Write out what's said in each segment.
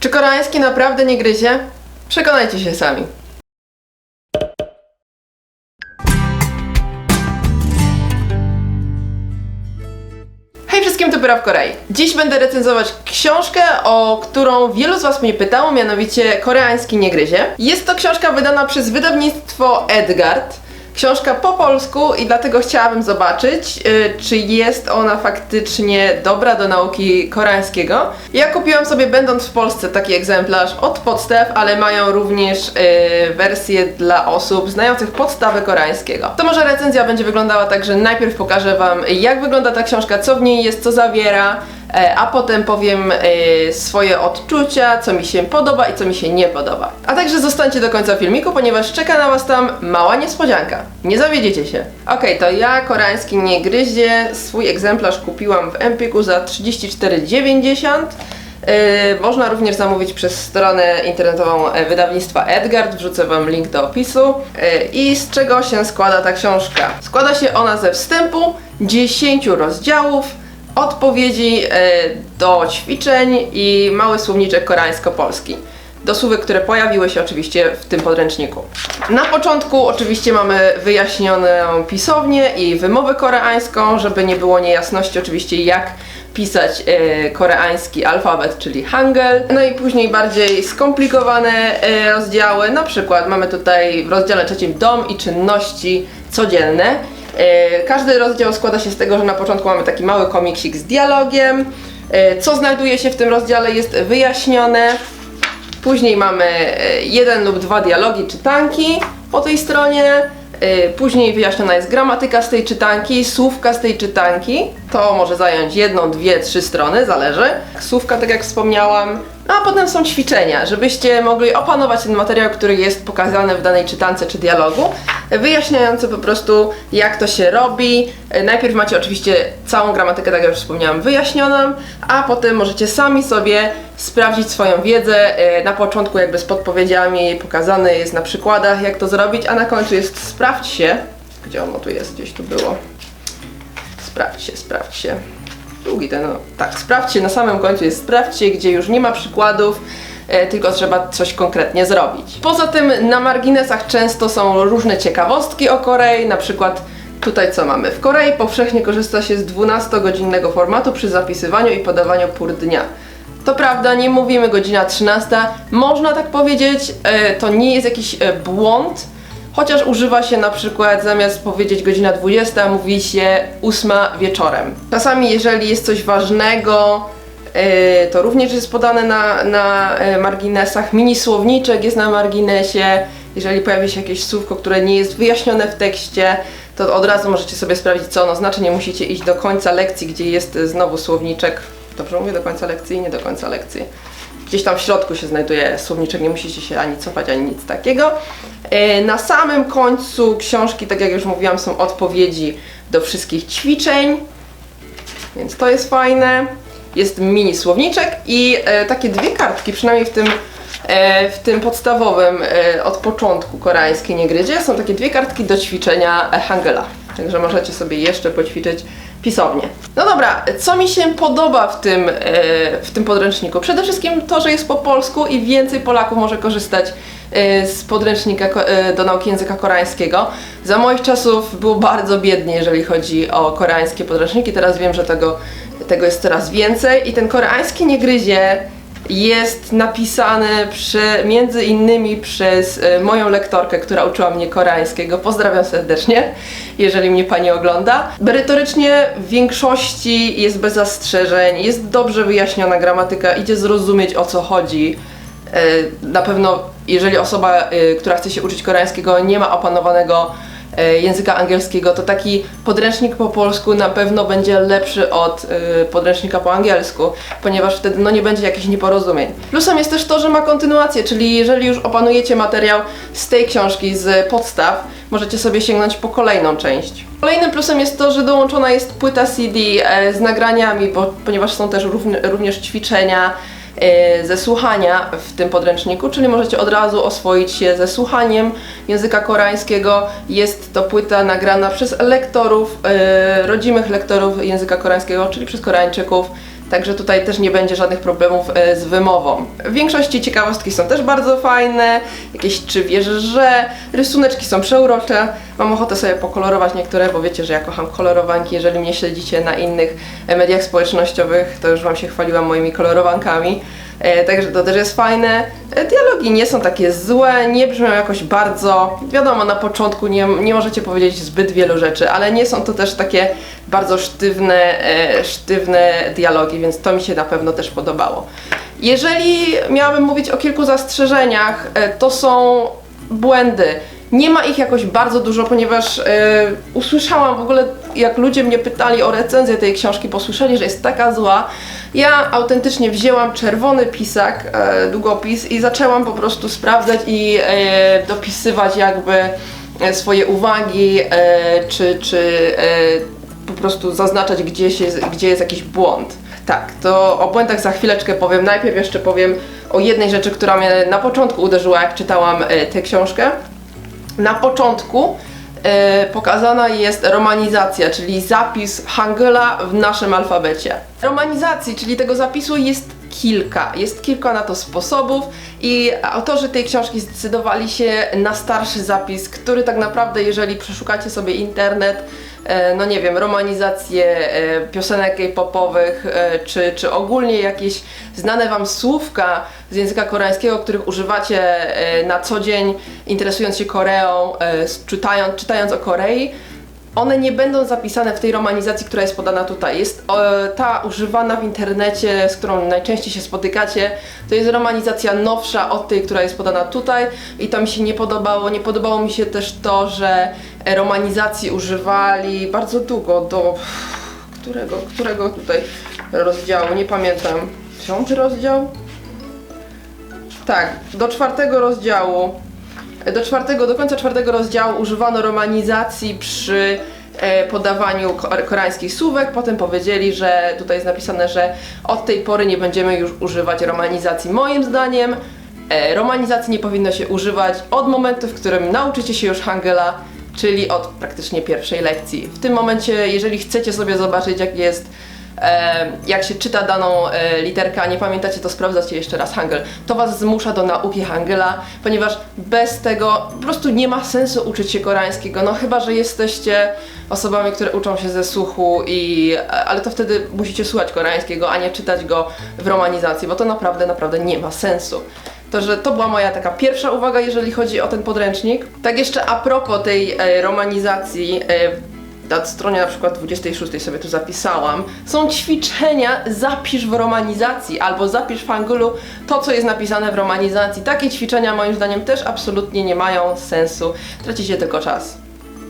Czy koreański naprawdę nie gryzie? Przekonajcie się sami. Hej wszystkim, to Pyra w Korei. Dziś będę recenzować książkę, o którą wielu z Was mnie pytało, mianowicie Koreański nie gryzie. Jest to książka wydana przez wydawnictwo Edgard. Książka po polsku i dlatego chciałabym zobaczyć, y, czy jest ona faktycznie dobra do nauki koreańskiego. Ja kupiłam sobie, będąc w Polsce, taki egzemplarz od podstaw, ale mają również y, wersję dla osób znających podstawę koreańskiego. To może recenzja będzie wyglądała tak, że najpierw pokażę Wam, jak wygląda ta książka, co w niej jest, co zawiera, a potem powiem e, swoje odczucia, co mi się podoba i co mi się nie podoba. A także zostańcie do końca filmiku, ponieważ czeka na Was tam mała niespodzianka. Nie zawiedziecie się. Okej, to ja koreański nie gryzie. Swój egzemplarz kupiłam w Empiku za 34,90. Yy, można również zamówić przez stronę internetową e, wydawnictwa Edgard, wrzucę Wam link do opisu. Yy, I z czego się składa ta książka? Składa się ona ze wstępu, 10 rozdziałów, odpowiedzi e, do ćwiczeń i mały słowniczek koreańsko-polski. Do słówek, które pojawiły się oczywiście w tym podręczniku. Na początku oczywiście mamy wyjaśnioną pisownię i wymowę koreańską, żeby nie było niejasności oczywiście jak pisać e, koreański alfabet, czyli hangul. No i później bardziej skomplikowane e, rozdziały, na przykład mamy tutaj w rozdziale trzecim dom i czynności codzienne. E, Każdy rozdział składa się z tego, że na początku mamy taki mały komiksik z dialogiem. E, Co znajduje się w tym rozdziale jest wyjaśnione. Później mamy e, jeden lub dwa dialogi czytanki po tej stronie. Później wyjaśniona jest gramatyka z tej czytanki, słówka z tej czytanki. To może zająć jedną, dwie, trzy strony, zależy. Słówka, tak jak wspomniałam. No a potem są ćwiczenia, żebyście mogli opanować ten materiał, który jest pokazany w danej czytance czy dialogu, wyjaśniające po prostu jak to się robi. Najpierw macie oczywiście całą gramatykę, tak jak już wspomniałam, wyjaśnioną, a potem możecie sami sobie sprawdzić swoją wiedzę. E, Na początku jakby z podpowiedziami pokazane jest na przykładach jak to zrobić, a na końcu jest sprawdź się. Gdzie ono tu jest? Gdzieś tu było. Sprawdź się, sprawdź się. Długi ten, no tak, sprawdźcie, na samym końcu jest sprawdźcie, gdzie już nie ma przykładów, e, tylko trzeba coś konkretnie zrobić. Poza tym na marginesach często są różne ciekawostki o Korei, na przykład tutaj co mamy. W Korei powszechnie korzysta się z 12-godzinnego formatu przy zapisywaniu i podawaniu pór dnia. To prawda, nie mówimy godzina 13, można tak powiedzieć, e, to nie jest jakiś e, błąd, Chociaż używa się na przykład zamiast powiedzieć godzina 20, mówi się 8 wieczorem. Czasami, jeżeli jest coś ważnego, yy, to również jest podane na, na yy, marginesach. Mini słowniczek jest na marginesie. Jeżeli pojawi się jakieś słówko, które nie jest wyjaśnione w tekście, to od razu możecie sobie sprawdzić, co ono znaczy. Nie musicie iść do końca lekcji, gdzie jest y, znowu słowniczek. Dobrze mówię do końca lekcji? Nie do końca lekcji gdzieś tam w środku się znajduje słowniczek, nie musicie się ani cofać, ani nic takiego. E, Na samym końcu książki, tak jak już mówiłam, są odpowiedzi do wszystkich ćwiczeń, więc to jest fajne. Jest mini słowniczek i e, takie dwie kartki, przynajmniej w tym, e, w tym podstawowym od początku koreańskiej niegryzie, są takie dwie kartki do ćwiczenia hangula. Także możecie sobie jeszcze poćwiczyć pisownie. No dobra, co mi się podoba w tym, e, w tym podręczniku? Przede wszystkim to, że jest po polsku i więcej Polaków może korzystać e, z podręcznika e, do nauki języka koreańskiego. Za moich czasów było bardzo biednie, jeżeli chodzi o koreańskie podręczniki. Teraz wiem, że tego, tego jest coraz więcej i ten koreański nie gryzie jest napisany przy, między innymi przez e, moją lektorkę, która uczyła mnie koreańskiego. Pozdrawiam serdecznie, jeżeli mnie pani ogląda. Merytorycznie w większości jest bez zastrzeżeń, jest dobrze wyjaśniona gramatyka, idzie zrozumieć o co chodzi. E, Na pewno, jeżeli osoba, e, która chce się uczyć koreańskiego, nie ma opanowanego języka angielskiego, to taki podręcznik po polsku na pewno będzie lepszy od e, podręcznika po angielsku, ponieważ wtedy no, nie będzie jakichś nieporozumień. Plusem jest też to, że ma kontynuację, czyli jeżeli już opanujecie materiał z tej książki, z podstaw, możecie sobie sięgnąć po kolejną część. Kolejnym plusem jest to, że dołączona jest płyta CD e, z nagraniami, bo, ponieważ są też również ćwiczenia e, ze słuchania w tym podręczniku, czyli możecie od razu oswoić się ze słuchaniem języka koreańskiego. Jest to płyta nagrana przez lektorów, e, rodzimych lektorów języka koreańskiego, czyli przez Koreańczyków. Także tutaj też nie będzie żadnych problemów e, z wymową. W większości ciekawostki są też bardzo fajne, jakieś czy wierzę, że rysuneczki są przeurocze. Mam ochotę sobie pokolorować niektóre, bo wiecie, że ja kocham kolorowanki. Jeżeli mnie śledzicie na innych e, mediach społecznościowych, to już Wam się chwaliłam moimi kolorowankami. E, także to też jest fajne. E, dialogi nie są takie złe, nie brzmią jakoś bardzo. Wiadomo, na początku nie, nie możecie powiedzieć zbyt wielu rzeczy, ale nie są to też takie bardzo sztywne, e, sztywne dialogi, więc to mi się na pewno też podobało. Jeżeli miałabym mówić o kilku zastrzeżeniach, e, to są błędy. Nie ma ich jakoś bardzo dużo, ponieważ e, usłyszałam w ogóle, jak ludzie mnie pytali o recenzję tej książki, bo słyszeli, że jest taka zła. Ja autentycznie wzięłam czerwony pisak, e, długopis i zaczęłam po prostu sprawdzać i e, dopisywać jakby e, swoje uwagi, e, czy, czy e, po prostu zaznaczać gdzieś jest, gdzie jest jakiś błąd. Tak, to o błędach za chwileczkę powiem. Najpierw jeszcze powiem o jednej rzeczy, która mnie na początku uderzyła, jak czytałam e, tę książkę. Na początku pokazana jest romanizacja, czyli zapis Hangula w naszym alfabecie. Romanizacji, czyli tego zapisu jest kilka. Jest kilka na to sposobów i autorzy tej książki zdecydowali się na starszy zapis, który tak naprawdę, jeżeli przeszukacie sobie internet, e, no nie wiem, romanizację e, piosenek K-popowych, e, czy, czy ogólnie jakieś znane Wam słówka z języka koreańskiego, których używacie na co dzień, interesując się Koreą, czytając, czytając o Korei, one nie będą zapisane w tej romanizacji, która jest podana tutaj. Jest e, ta używana w internecie, z którą najczęściej się spotykacie, to jest romanizacja nowsza od tej, która jest podana tutaj i to mi się nie podobało. Nie podobało mi się też to, że e, romanizacji używali bardzo długo, do którego, którego tutaj rozdziału, nie pamiętam. Piąty rozdział? Tak, do czwartego rozdziału do czwartego, do końca czwartego rozdziału używano romanizacji przy e, podawaniu ko- koreańskich słówek. Potem powiedzieli, że tutaj jest napisane, że od tej pory nie będziemy już używać romanizacji. Moim zdaniem e, romanizacji nie powinno się używać od momentu, w którym nauczycie się już Hangela, czyli od praktycznie pierwszej lekcji. W tym momencie, jeżeli chcecie sobie zobaczyć, jak jest jak się czyta daną e, literkę, a nie pamiętacie, to sprawdzacie jeszcze raz Hangul. To Was zmusza do nauki Hangula, ponieważ bez tego po prostu nie ma sensu uczyć się koreańskiego, no chyba, że jesteście osobami, które uczą się ze słuchu i... ale to wtedy musicie słuchać koreańskiego, a nie czytać go w romanizacji, bo to naprawdę, naprawdę nie ma sensu. To, że to była moja taka pierwsza uwaga, jeżeli chodzi o ten podręcznik. Tak jeszcze a propos tej e, romanizacji, e, na stronie na przykład 26 sobie tu zapisałam, są ćwiczenia zapisz w romanizacji albo zapisz w hangulu to, co jest napisane w romanizacji. Takie ćwiczenia moim zdaniem też absolutnie nie mają sensu. Tracicie tylko czas.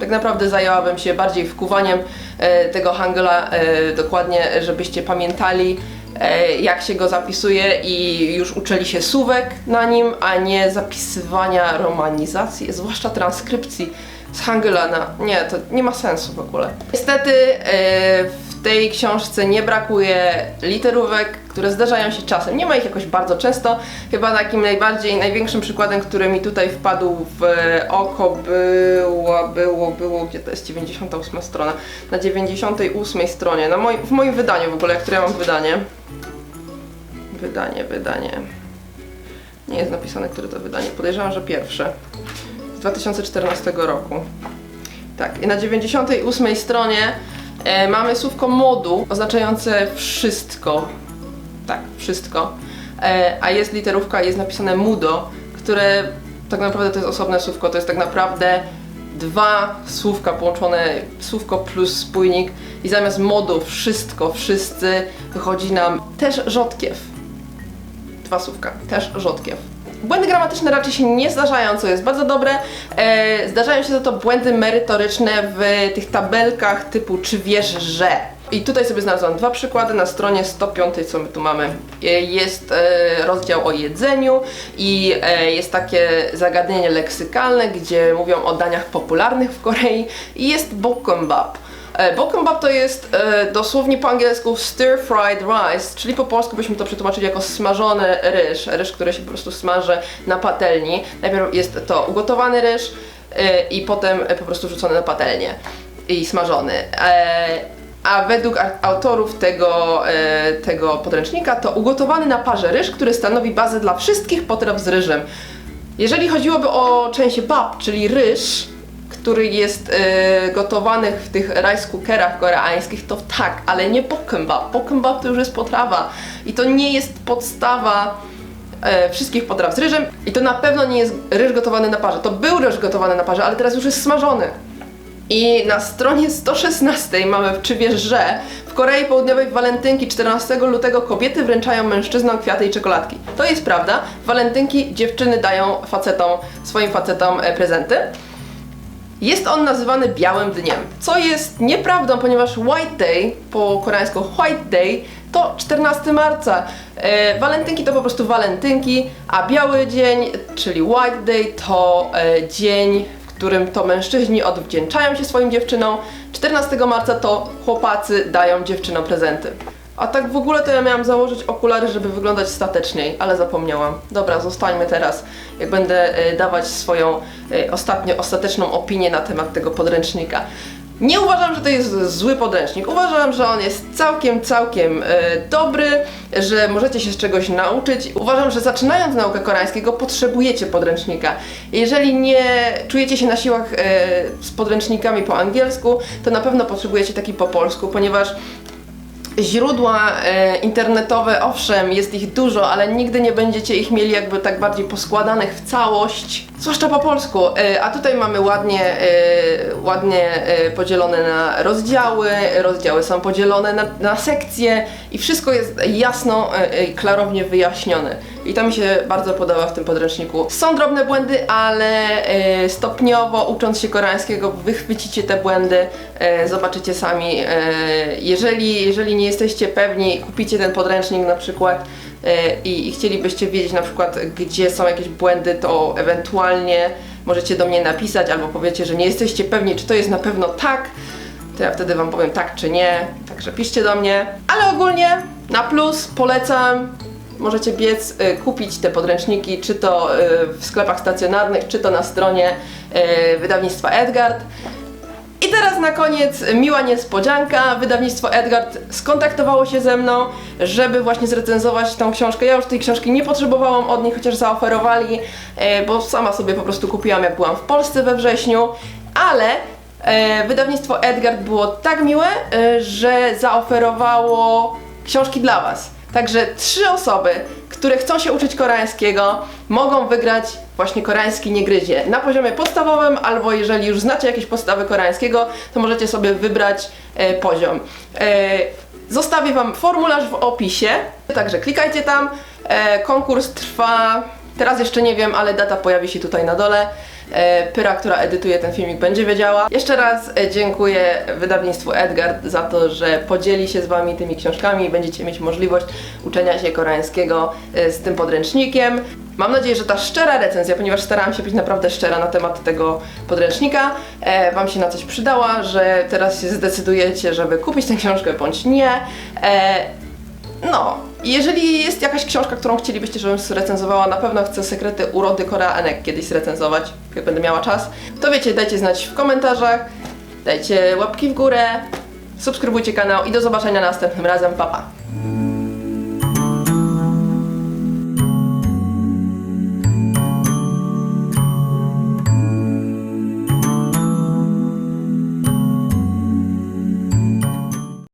Tak naprawdę zajęłabym się bardziej wkuwaniem e, tego hangula e, dokładnie, żebyście pamiętali e, jak się go zapisuje i już uczyli się słówek na nim, a nie zapisywania romanizacji, zwłaszcza transkrypcji z Hangula na... Nie, to nie ma sensu w ogóle. Niestety e, w tej książce nie brakuje literówek, które zdarzają się czasem. Nie ma ich jakoś bardzo często. Chyba takim najbardziej, największym przykładem, który mi tutaj wpadł w oko było, było, było, gdzie to jest 98 strona? Na 98 stronie, na moim, w moim wydaniu w ogóle, które ja mam wydanie. Wydanie, wydanie. Nie jest napisane, które to wydanie. Podejrzewam, że pierwsze. Z 2014 roku. Tak, i na 98 stronie e, mamy słówko modu oznaczające wszystko. Tak, wszystko. E, a jest literówka, jest napisane mudo, które tak naprawdę to jest osobne słówko, to jest tak naprawdę dwa słówka połączone, słówko plus spójnik i zamiast modu wszystko, wszyscy wychodzi nam też rzodkiew dwa słówka, też rzodkiew. Błędy gramatyczne raczej się nie zdarzają, co jest bardzo dobre. E, zdarzają się za to błędy merytoryczne w tych tabelkach typu czy wiesz, że. I tutaj sobie znalazłam dwa przykłady na stronie 105, co my tu mamy. E, Jest e, rozdział o jedzeniu i e, jest takie zagadnienie leksykalne, gdzie mówią o daniach popularnych w Korei i jest bokkeumbap. E, Bokkeumbap to jest e, dosłownie po angielsku stir fried rice, czyli po polsku byśmy to przetłumaczyli jako smażony ryż, ryż, który się po prostu smaży na patelni. Najpierw jest to ugotowany ryż e, i potem po prostu rzucony na patelnię i smażony. E, A według autorów tego, e, tego podręcznika to ugotowany na parze ryż, który stanowi bazę dla wszystkich potraw z ryżem. Jeżeli chodziłoby o część bab, czyli ryż, który jest e, gotowany w tych rice cookerach koreańskich, to tak, ale nie bokkeumbap. Bokkeumbap to już jest potrawa i to nie jest podstawa e, wszystkich potraw z ryżem i to na pewno nie jest ryż gotowany na parze. To był ryż gotowany na parze, ale teraz już jest smażony. I na stronie 116 mamy, czy wiesz, że w Korei Południowej w walentynki 14 lutego kobiety wręczają mężczyznom kwiaty i czekoladki. To jest prawda. W walentynki dziewczyny dają facetom, swoim facetom e, prezenty. Jest on nazywany białym dniem, co jest nieprawdą, ponieważ White Day, po koreańsku White Day, to 14 marca. E, walentynki to po prostu walentynki, a biały dzień, czyli White Day, to e, dzień, w którym to mężczyźni odwdzięczają się swoim dziewczynom. 14 marca to chłopacy dają dziewczynom prezenty. A tak w ogóle to ja miałam założyć okulary, żeby wyglądać stateczniej, ale zapomniałam. Dobra, zostańmy teraz, jak będę e, dawać swoją e, ostatnio ostateczną opinię na temat tego podręcznika. Nie uważam, że to jest zły podręcznik. Uważam, że on jest całkiem, całkiem e, dobry, że możecie się z czegoś nauczyć. Uważam, że zaczynając naukę koreańskiego potrzebujecie podręcznika. Jeżeli nie czujecie się na siłach e, z podręcznikami po angielsku, to na pewno potrzebujecie taki po polsku, ponieważ Źródła e, internetowe, owszem, jest ich dużo, ale nigdy nie będziecie ich mieli jakby tak bardziej poskładanych w całość, zwłaszcza po polsku. E, a tutaj mamy ładnie, e, ładnie podzielone na rozdziały, rozdziały są podzielone na, na sekcje i wszystko jest jasno i klarownie wyjaśnione. I to mi się bardzo podoba w tym podręczniku. Są drobne błędy, ale stopniowo ucząc się koreańskiego wychwycicie te błędy, zobaczycie sami. Jeżeli, jeżeli nie jesteście pewni, kupicie ten podręcznik na przykład e, i, chcielibyście wiedzieć na przykład gdzie są jakieś błędy, to ewentualnie możecie do mnie napisać albo powiecie, że nie jesteście pewni, czy to jest na pewno tak, to ja wtedy Wam powiem tak czy nie, także piszcie do mnie. Ale ogólnie na plus polecam, możecie biec y, kupić te podręczniki, czy to y, w sklepach stacjonarnych, czy to na stronie y, wydawnictwa Edgard. I teraz na koniec miła niespodzianka. Wydawnictwo Edgard skontaktowało się ze mną, żeby właśnie zrecenzować tą książkę. Ja już tej książki nie potrzebowałam od nich, chociaż zaoferowali, e, bo sama sobie po prostu kupiłam, jak byłam w Polsce we wrześniu, ale e, wydawnictwo Edgard było tak miłe, e, że zaoferowało książki dla Was. Także trzy osoby, które chcą się uczyć koreańskiego, mogą wygrać właśnie koreański niegryzie na poziomie podstawowym, albo jeżeli już znacie jakieś podstawy koreańskiego, to możecie sobie wybrać e, poziom. E, zostawię Wam formularz w opisie, także klikajcie tam. E, konkurs trwa, teraz jeszcze nie wiem, ale data pojawi się tutaj na dole. E, Pyra, która edytuje ten filmik, będzie wiedziała. Jeszcze raz e, dziękuję wydawnictwu Edgard za to, że podzieli się z Wami tymi książkami i będziecie mieć możliwość uczenia się koreańskiego e, z tym podręcznikiem. Mam nadzieję, że ta szczera recenzja, ponieważ starałam się być naprawdę szczera na temat tego podręcznika, e, Wam się na coś przydała, że teraz się zdecydujecie, żeby kupić tę książkę bądź nie. E, no, jeżeli jest jakaś książka, którą chcielibyście, żebym zrecenzowała, na pewno chcę Sekrety Urody Koreanek kiedyś zrecenzować, jak będę miała czas, to wiecie, dajcie znać w komentarzach, dajcie łapki w górę, subskrybujcie kanał i do zobaczenia następnym razem, pa pa!